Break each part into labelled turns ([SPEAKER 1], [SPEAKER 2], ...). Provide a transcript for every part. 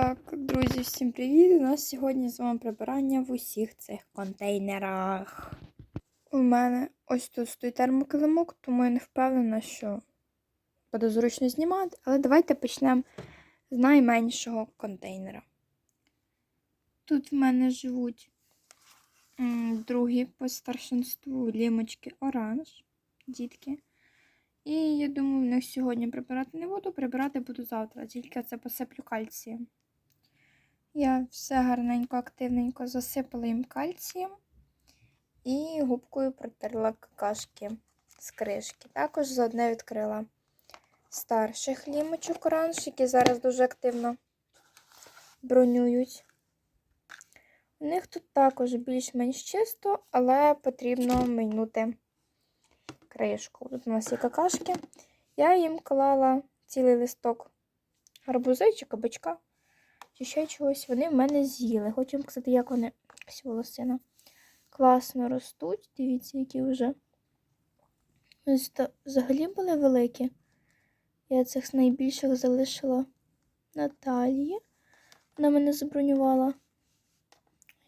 [SPEAKER 1] Так, друзі, всім привіт! У нас сьогодні з вами прибирання в усіх цих контейнерах. У мене ось тут стоїть термокилимок, тому я не впевнена, що буде зручно знімати. Але давайте почнемо з найменшого контейнера. Тут в мене живуть другі по старшинству лімочки оранж, дітки. І я думаю, в них сьогодні прибирати не буду, прибирати буду завтра, тільки це посиплю кальцієм. Я все гарненько, активненько засипала їм кальцієм і губкою протерла какашки з кришки. Також заодне відкрила старших лімочок оранж, які зараз дуже активно бронюють. У них тут також більш-менш чисто, але потрібно минути кришку. Тут у нас є какашки. Я їм клала цілий листок гарбузи чи кабачка, чи ще чогось. Вони в мене з'їли. Хочу вам сказати, як вони ось волосина. Класно ростуть. Дивіться, які вже. Ось взагалі були великі. Я цих найбільших залишила Наталії. Вона мене забронювала.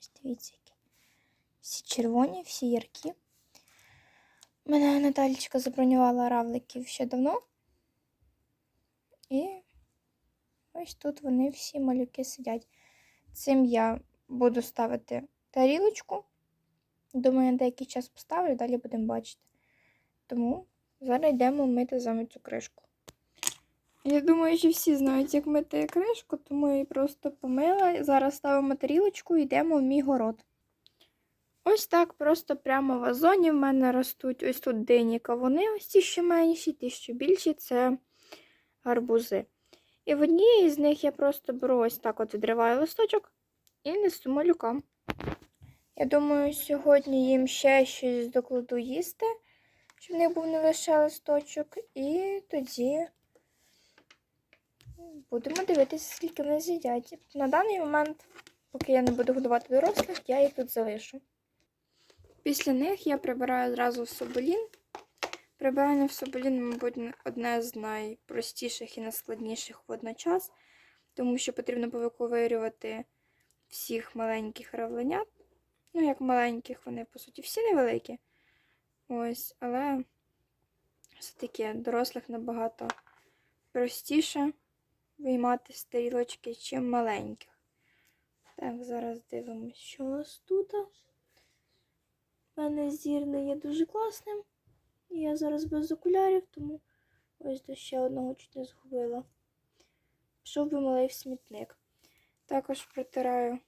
[SPEAKER 1] Ось дивіться, які. Всі червоні, всі яркі. Мене Наталічка забронювала равликів ще давно. І ось тут вони всі малюки сидять. Цим я буду ставити тарілочку. Думаю, на деякий час поставлю, далі будемо бачити. Тому зараз йдемо мити з цю кришку. Я думаю, що всі знають, як мити кришку, тому я її просто помила. Зараз ставимо тарілочку і йдемо в мій город. Ось так просто прямо в вазоні в мене ростуть ось тут дині кавуни, ось ті, що менші, ті, що більші це гарбузи. І в одній з них я просто беру ось так от відриваю листочок і несу малюкам. Я думаю, сьогодні їм ще щось докладу їсти, щоб в них був не лише листочок. І тоді будемо дивитися, скільки вони з'їдять. На даний момент, поки я не буду годувати дорослих, я їх тут залишу. Після них я прибираю одразу соболін. Прибирання в соболін, мабуть, одне з найпростіших і найскладніших водночас, тому що потрібно повиковирювати всіх маленьких равленят. Ну, як маленьких, вони, по суті, всі невеликі. Ось, але все-таки дорослих набагато простіше виймати з тарілочки, чим маленьких. Так, зараз дивимося, що у нас тут. У мене зір не є дуже класним. І я зараз без окулярів, тому ось до ще одного чуть не згубила. Пішов би малий в смітник. Також протираю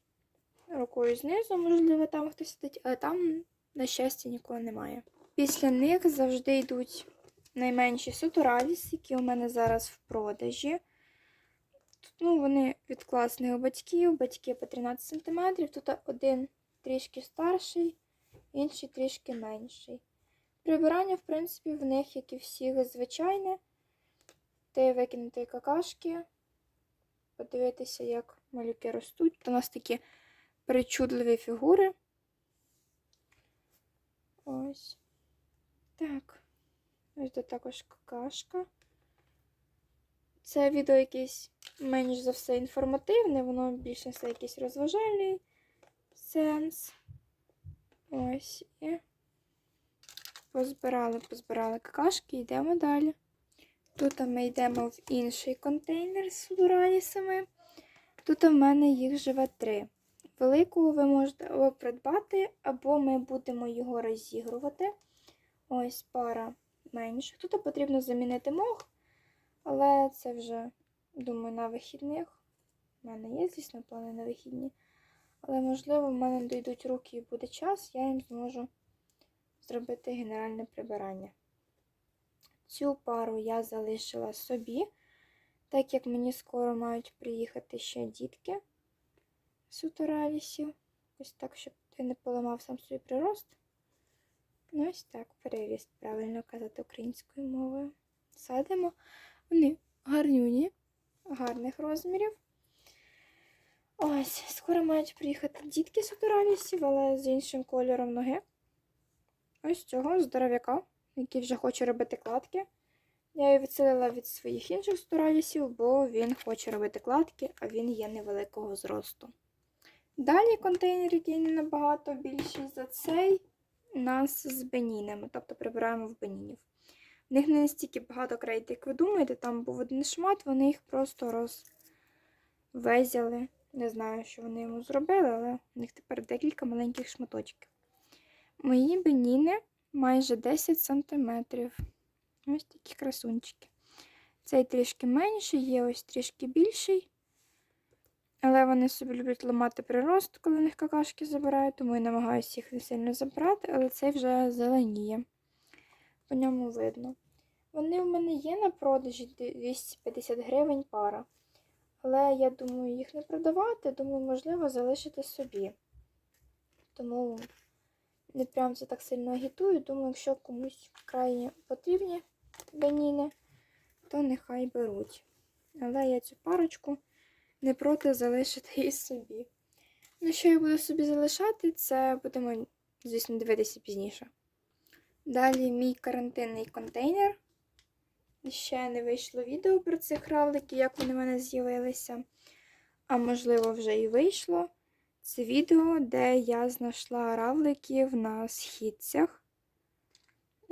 [SPEAKER 1] рукою знизу, можливо, там хтось сидить, але там, на щастя, нікого немає. Після них завжди йдуть найменші сутураліс, які у мене зараз в продажі. Ну, Вони від класних батьків, батьки по 13 см. Тут один трішки старший інший трішки менший. Прибирання, в принципі, в них, як і всіх, звичайне. Ти викинути какашки, подивитися, як малюки ростуть. У нас такі причудливі фігури. Ось. Так. Ось тут також какашка. Це відео якесь менш за все інформативне, воно більше все якийсь розважальний сенс. Ось і позбирали, позбирали какашки, йдемо далі. Тут ми йдемо в інший контейнер з судоралісами. Тут у мене їх живе три. Великого ви можете або придбати, або ми будемо його розігрувати. Ось пара менша. Тут потрібно замінити мох, але це вже, думаю, на вихідних. У мене є, звісно, плани на вихідні. Але, можливо, в мене дійдуть руки і буде час, я їм зможу зробити генеральне прибирання. Цю пару я залишила собі, так як мені скоро мають приїхати ще дітки суторалісів. Ось так, щоб ти не поламав сам свій прирост. Ну, ось так, переріст, правильно казати українською мовою. Садимо. Вони гарнюні, гарних розмірів. Ось, скоро мають приїхати дітки з натуралістів, але з іншим кольором ноги. Ось цього здоров'яка, який вже хоче робити кладки. Я її відселила від своїх інших сторалісів, бо він хоче робити кладки, а він є невеликого зросту. Далі контейнер, який не набагато більший за цей, нас з бенінами, тобто прибираємо в бенінів. В них не настільки багато крейт, як ви думаєте, там був один шмат, вони їх просто розвезяли. Не знаю, що вони йому зробили, але в них тепер декілька маленьких шматочків. Мої беніни майже 10 см. Ось такі красунчики. Цей трішки менший, є ось трішки більший. Але вони собі люблять ламати прирост, коли в них какашки забирають, тому я намагаюся їх не сильно забрати, але цей вже зеленіє. По ньому видно. Вони в мене є на продажі 250 гривень пара. Але я думаю їх не продавати, думаю, можливо, залишити собі. Тому не прям це так сильно агітую. Думаю, якщо комусь крайне потрібні беніни, то нехай беруть. Але я цю парочку не проти залишити і собі. Ну, що я буду собі залишати, це будемо, звісно, дивитися пізніше. Далі мій карантинний контейнер. Ще не вийшло відео про цих равликів, як вони в мене з'явилися. А можливо, вже і вийшло. Це відео, де я знайшла равликів на східцях.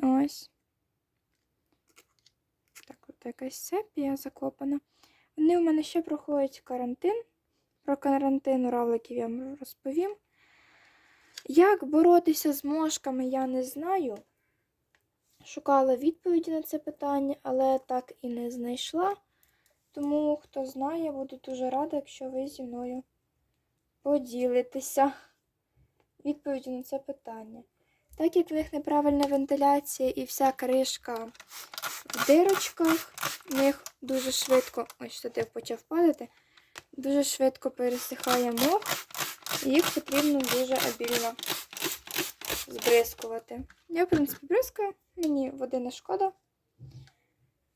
[SPEAKER 1] Ось. Так, от якась сепія закопана. Вони у мене ще проходять карантин. Про карантин равликів я вам розповім. Як боротися з мошками, я не знаю. Шукала відповіді на це питання, але так і не знайшла. Тому, хто знає, буду дуже рада, якщо ви зі мною поділитеся відповіді на це питання. Так як в них неправильна вентиляція і вся кришка в дирочках, в них дуже швидко, ось штатив почав падати, дуже швидко пересихає мох, і їх потрібно дуже обільно збризкувати. Я, в принципі, бризкаю, мені води не шкода.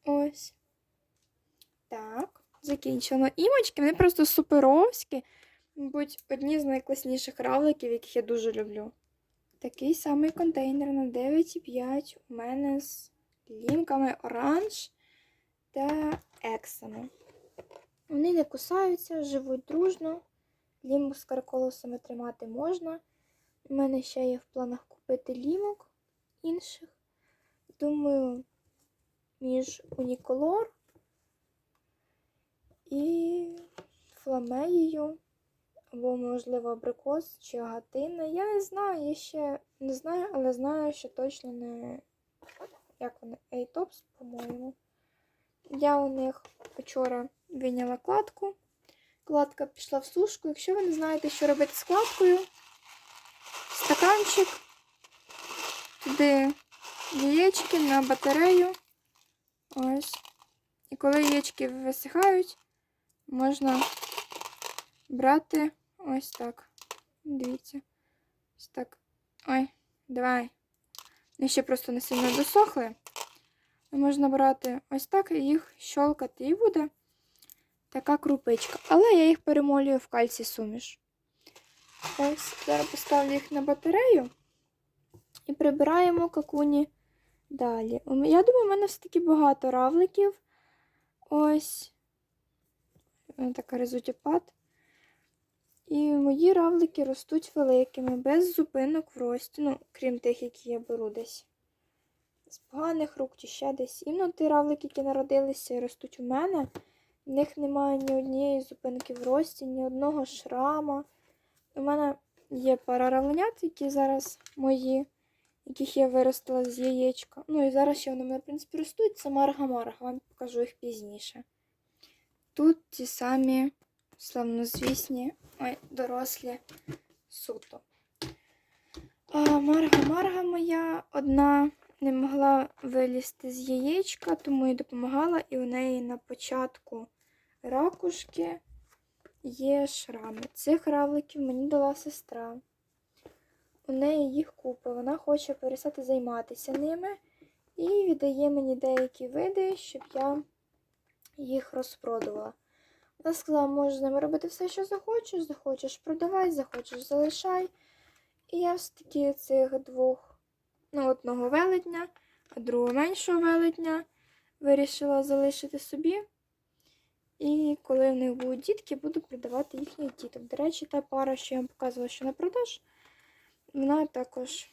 [SPEAKER 1] Ось. Так, закінчено. Імочки, вони просто суперовські. Мабуть, одні з найкласніших равликів, яких я дуже люблю. Такий самий контейнер на 9,5 у мене з лімками оранж та ексами. Вони не кусаються, живуть дружно. Лімок з карколосами тримати можна. У мене ще є в планах купити лімок інших. Думаю, між уніколор і фламеєю, або, можливо, абрикос чи агатина. Я не знаю, я ще не знаю, але знаю, що точно не як вони, Ейтопс, по-моєму. Я у них вчора виняла кладку. Кладка пішла в сушку. Якщо ви не знаєте, що робити з кладкою, стаканчик, туди яєчки на батарею. Ось. І коли яєчки висихають, можна брати ось так. Дивіться. Ось так. Ой, давай. Вони ще просто не сильно досохли. Можна брати ось так і їх щолкати, і буде така крупичка. Але я їх перемолюю в кальцій суміш. Ось, зараз поставлю їх на батарею і прибираємо какуні далі. Я думаю, у мене все-таки багато равликів. Ось. Така результат. І мої равлики ростуть великими, без зупинок в рості. Ну, крім тих, які я беру десь. З поганих рук чи ще десь. Іменно ті равлики, які народилися і ростуть у мене. В них немає ні однієї зупинки в рості, ні одного шрама. У мене є пара равленят, які зараз мої, яких я виростила з яєчка. Ну і зараз ще вони мене, в принципі, ростуть. Це марга-марга, вам покажу їх пізніше. Тут ті самі славнозвісні, ой, дорослі суто. А Марга-марга моя одна не могла вилізти з яєчка, тому їй допомагала, і у неї на початку ракушки є шрами. Цих равликів мені дала сестра. У неї їх купа. Вона хоче перестати займатися ними і віддає мені деякі види, щоб я їх розпродувала. Вона сказала, можеш з ними робити все, що захочеш, захочеш продавай, захочеш залишай. І я все-таки цих двох, ну, одного велетня, а другого меншого велетня вирішила залишити собі. І коли в них будуть дітки, буду продавати їхніх діток. До речі, та пара, що я вам показувала, що на продаж, вона також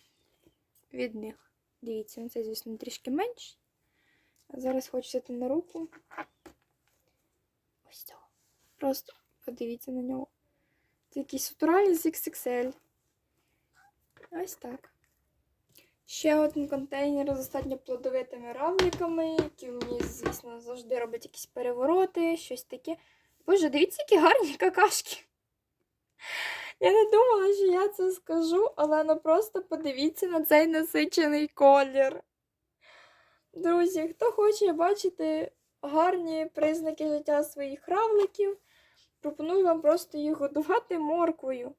[SPEAKER 1] від них. Дивіться, ну, це, звісно, трішки менш. Зараз хочу на руку. Ось цього. Просто подивіться на нього. Це якийсь натуральний з XXL. Ось так. Ще один контейнер з достатньо плодовитими равликами, які мені, звісно, завжди роблять якісь перевороти, щось таке. Боже, дивіться, які гарні какашки. Я не думала, що я це скажу, але ну просто подивіться на цей насичений колір. Друзі, хто хоче бачити гарні признаки життя своїх равликів, пропоную вам просто їх годувати морквою.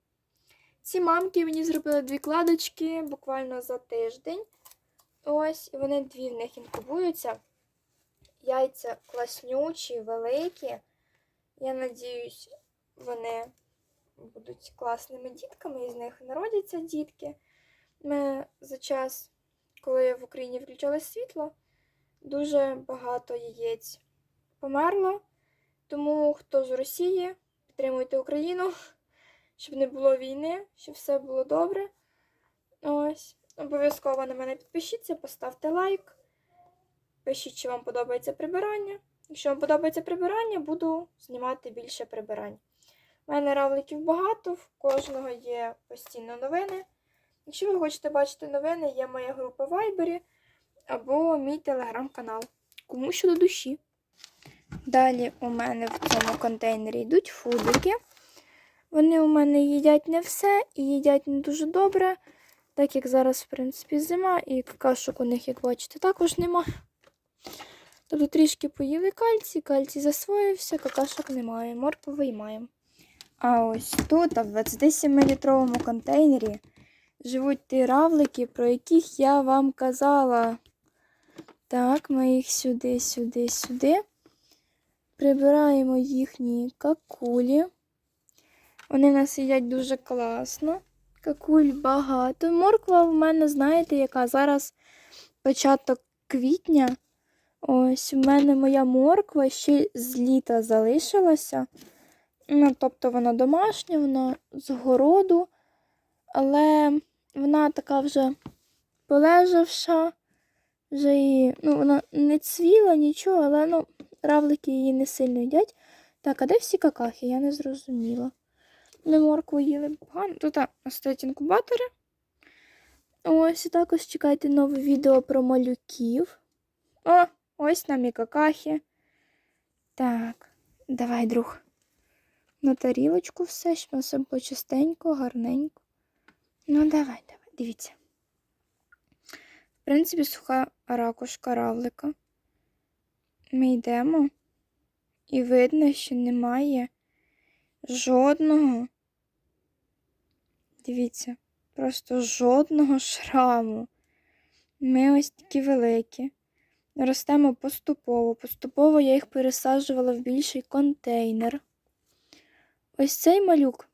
[SPEAKER 1] Ці мамки мені зробили дві кладочки буквально за тиждень. Ось, і вони дві в них інкубуються. Яйця класнючі, великі. Я надіюсь, вони будуть класними дітками, і з них народяться дітки. Ми за час, коли в Україні включили світло, дуже багато яєць померло. Тому хто з Росії, підтримуйте Україну щоб не було війни, щоб все було добре. Ось. Обов'язково на мене підпишіться, поставте лайк. Пишіть, чи вам подобається прибирання. Якщо вам подобається прибирання, буду знімати більше прибирань. У мене равликів багато, в кожного є постійно новини. Якщо ви хочете бачити новини, є моя група в Вайбері або мій телеграм-канал. Кому що до душі. Далі у мене в цьому контейнері йдуть фудики. Вони у мене їдять не все і їдять не дуже добре, так як зараз, в принципі, зима, і какашок у них, як бачите, також нема. Тобто трішки поїли кальцій, кальцій засвоївся, какашок немає, моркву виймаємо. А ось тут, в 27-літровому контейнері, живуть ті равлики, про яких я вам казала. Так, ми їх сюди, сюди, сюди. Прибираємо їхні какулі. Вони в нас їдять дуже класно. Какуль багато. Морква в мене, знаєте, яка зараз початок квітня. Ось у мене моя морква ще з літа залишилася. Ну, тобто вона домашня, вона з городу, але вона така вже полежавша, вже її, ну, вона не цвіла, нічого, але ну, равлики її не сильно їдять. Так, а де всі какахи? Я не зрозуміла. Ми моркву їли погано. Тут стоять інкубатори. Ось і також чекайте нове відео про малюків. О, ось нам і какахи. Так, давай, друг. На тарілочку все, щоб все було гарненько. Ну, давай, давай, дивіться. В принципі, суха ракушка равлика. Ми йдемо, і видно, що немає жодного Дивіться, просто жодного шраму. Ми ось такі великі. Ростемо поступово. Поступово я їх пересаджувала в більший контейнер. Ось цей малюк,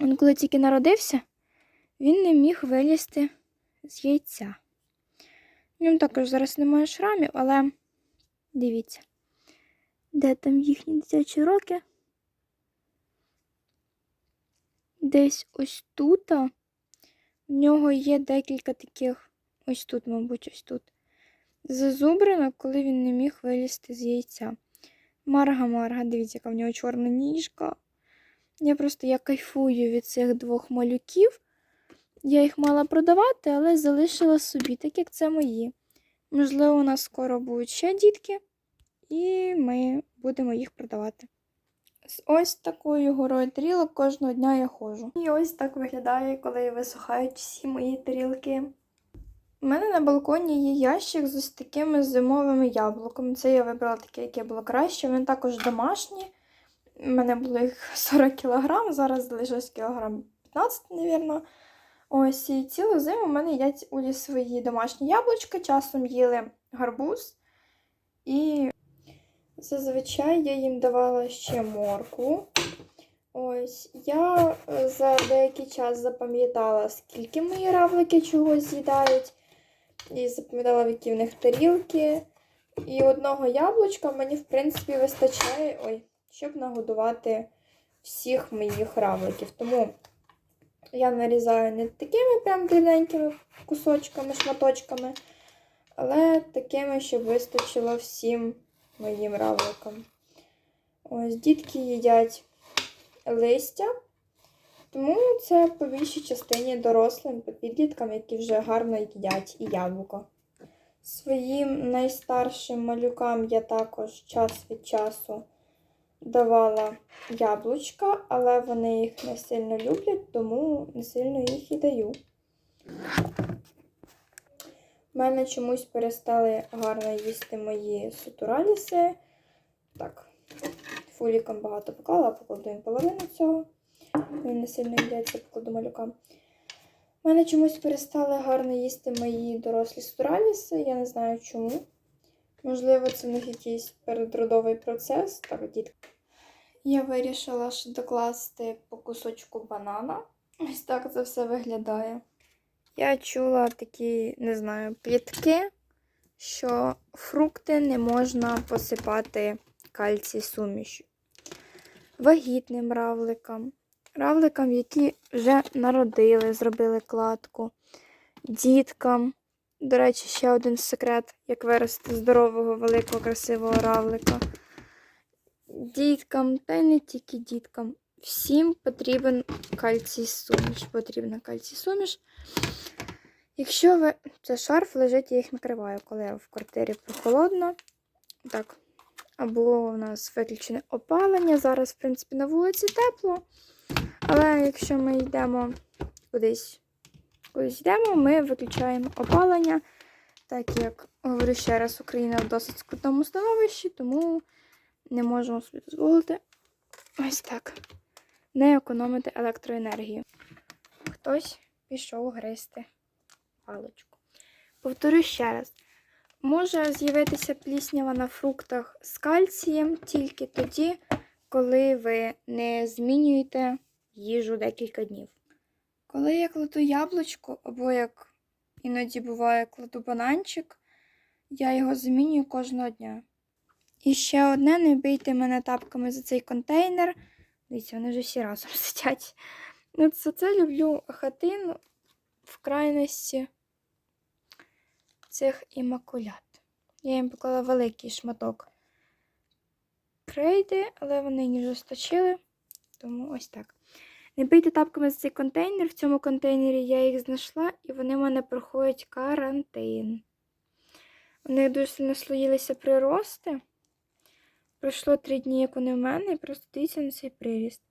[SPEAKER 1] він коли тільки народився, він не міг вилізти з яйця. В ньому також зараз немає шрамів, але дивіться, де там їхні дитячі роки. десь ось тут. В нього є декілька таких, ось тут, мабуть, ось тут. Зазубрено, коли він не міг вилізти з яйця. Марга-марга, дивіться, яка в нього чорна ніжка. Я просто я кайфую від цих двох малюків. Я їх мала продавати, але залишила собі, так як це мої. Можливо, у нас скоро будуть ще дітки, і ми будемо їх продавати. З ось такою горою тарілок кожного дня я ходжу. І ось так виглядає, коли висухають всі мої тарілки. У мене на балконі є ящик з ось такими зимовими яблуками. Це я вибрала таке, яке було краще. Вони також домашні. У мене було їх 40 кг, зараз залишилось кілограм 15, мабуть. Ось і цілу зиму в мене їдять улі свої домашні яблучка, часом їли гарбуз. І Зазвичай я їм давала ще моркву. Ось, я е, за деякий час запам'ятала, скільки мої равлики чогось з'їдають. І запам'ятала, в які в них тарілки. І одного яблучка мені, в принципі, вистачає, ой, щоб нагодувати всіх моїх равликів. Тому я нарізаю не такими прям дрібненькими кусочками, шматочками, але такими, щоб вистачило всім моїм равликам. Ось дітки їдять листя, тому це по більшій частині дорослим підліткам, які вже гарно їдять і яблуко. Своїм найстаршим малюкам я також час від часу давала яблучка, але вони їх не сильно люблять, тому не сильно їх і даю. У мене чомусь перестали гарно їсти мої сутураліси. Так, фулікам багато поклала, покладу їм половину цього. Він не сильно їдять, покладу малюкам. У мене чомусь перестали гарно їсти мої дорослі сутураліси. Я не знаю чому. Можливо, це в них якийсь передродовий процес. Так, дітки. Я вирішила ще докласти по кусочку банана. Ось так це все виглядає. Я чула такі, не знаю, плітки, що фрукти не можна посипати кальцій сумішю. Вагітним равликам, равликам, які вже народили, зробили кладку, діткам. До речі, ще один секрет, як вирости здорового, великого, красивого равлика. Діткам, та й не тільки діткам. Всім потрібен кальцій суміш. Потрібна кальцій суміш. Якщо ви. Це шарф лежить, я їх накриваю, коли в квартирі прохолодно. Так. Або у нас виключене опалення. Зараз, в принципі, на вулиці тепло. Але якщо ми йдемо кудись, кудись йдемо, ми виключаємо опалення. Так як, говорю ще раз, Україна в досить скрутному становищі, тому не можемо собі дозволити ось так. Не економити електроенергію. Хтось пішов гристи паличку. Повторю ще раз. Може з'явитися пліснява на фруктах з кальцієм тільки тоді, коли ви не змінюєте їжу декілька днів. Коли я кладу яблучко, або як іноді буває, кладу бананчик, я його змінюю кожного дня. І ще одне, не бийте мене тапками за цей контейнер. Дивіться, вони вже всі разом сидять. Ну, це, це люблю хатину в крайності цих імакулят. Я їм поклала великий шматок крейди, але вони її вже сточили, тому ось так. Не бийте тапками за цей контейнер. В цьому контейнері я їх знайшла, і вони в мене проходять карантин. Вони дуже сильно слоїлися прирости. Пройшло три дні, як вони в мене, і просто дивіться на цей приріст.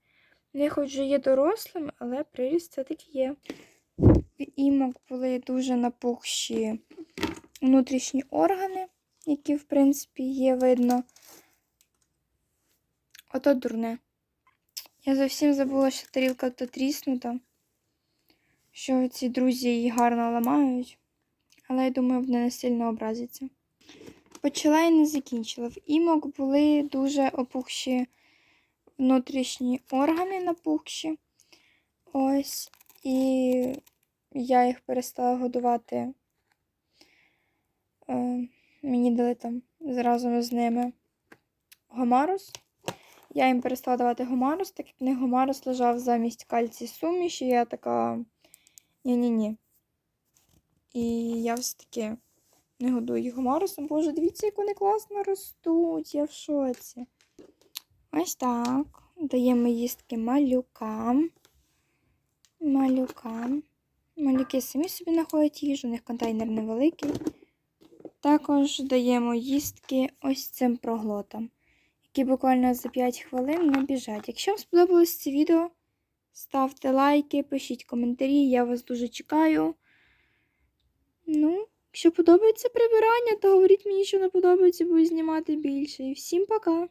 [SPEAKER 1] Вони хоч вже є дорослими, але приріст все-таки є. В імок були дуже напухші внутрішні органи, які, в принципі, є видно. Ото дурне. Я зовсім забула, що тарілка то тріснута, що ці друзі її гарно ламають, але я думаю, вони не сильно образяться. Почала і не закінчила. В імок були дуже опухші внутрішні органи напухші. Ось. І я їх перестала годувати. Е, мені дали там разом з ними гомарус. Я їм перестала давати гомарус, так як в них гомарус лежав замість кальцій суміші. Я така ні-ні-ні. І я все-таки не годую їх гомарусом. Боже, дивіться, як вони класно ростуть. Я в шоці. Ось так. Даємо їстки малюкам. Малюкам. Малюки самі собі знаходять їжу, у них контейнер невеликий. Також даємо їстки ось цим проглотам, які буквально за 5 хвилин не біжать. Якщо вам сподобалось це відео, ставте лайки, пишіть коментарі, я вас дуже чекаю. Ну, якщо подобається прибирання, то говоріть мені, що не подобається, буду знімати більше. І всім пока!